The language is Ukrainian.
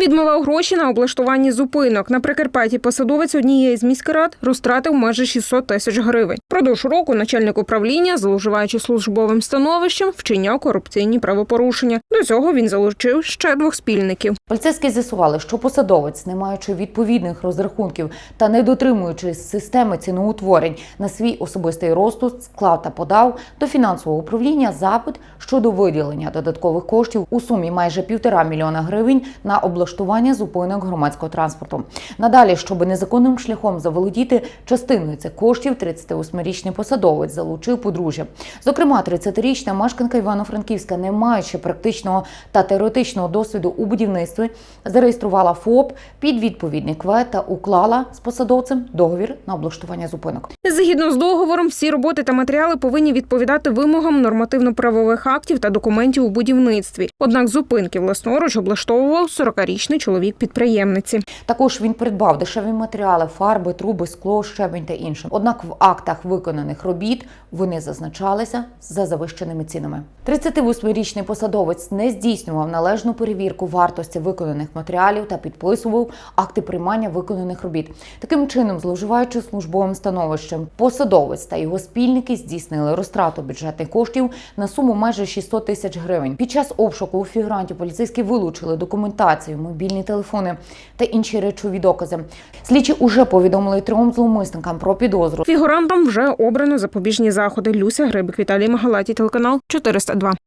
Відмивав гроші на облаштування зупинок. На Прикарпатті посадовець однієї з міськрад розтратив майже 600 тисяч гривень. Продовж року начальник управління, зловживаючи службовим становищем, вчиняв корупційні правопорушення. До цього він залучив ще двох спільників. Поліцейські з'ясували, що посадовець, не маючи відповідних розрахунків та не дотримуючись системи ціноутворень на свій особистий розсуд, склав та подав до фінансового управління запит щодо виділення додаткових коштів у сумі майже півтора мільйона гривень на облаштування зупинок громадського транспорту. Надалі, щоб незаконним шляхом заволодіти частиною цих коштів, 38-річний посадовець залучив подружжя. Зокрема, 30-річна мешканка Івано-Франківська, не маючи практичного та теоретичного досвіду у будівництві, зареєструвала ФОП під відповідний квет та уклала з посадовцем договір на облаштування зупинок. Згідно з договором, всі роботи та матеріали повинні відповідати вимогам нормативно-правових актів та документів у будівництві. Однак зупинки власноруч облаштовував 40-річний чоловік підприємниці. Також він придбав дешеві матеріали, фарби, труби, скло, щебень та інше. Однак в актах виконаних робіт вони зазначалися за завищеними цінами. 38-річний посадовець не здійснював належну перевірку вартості виконаних матеріалів та підписував акти приймання виконаних робіт. Таким чином, зловживаючи службовим становищем, посадовець та його спільники здійснили розтрату бюджетних коштів на суму майже 600 тисяч гривень. Під час обшуку у фігурантів поліцейські вилучили документацію, мобільні телефони та інші речові докази. Слідчі уже повідомили трьом зловмисникам про підозру. Фігурантам вже обрано запобіжні заходи. Люся Грибик, Віталій Магалаті, телеканал 402.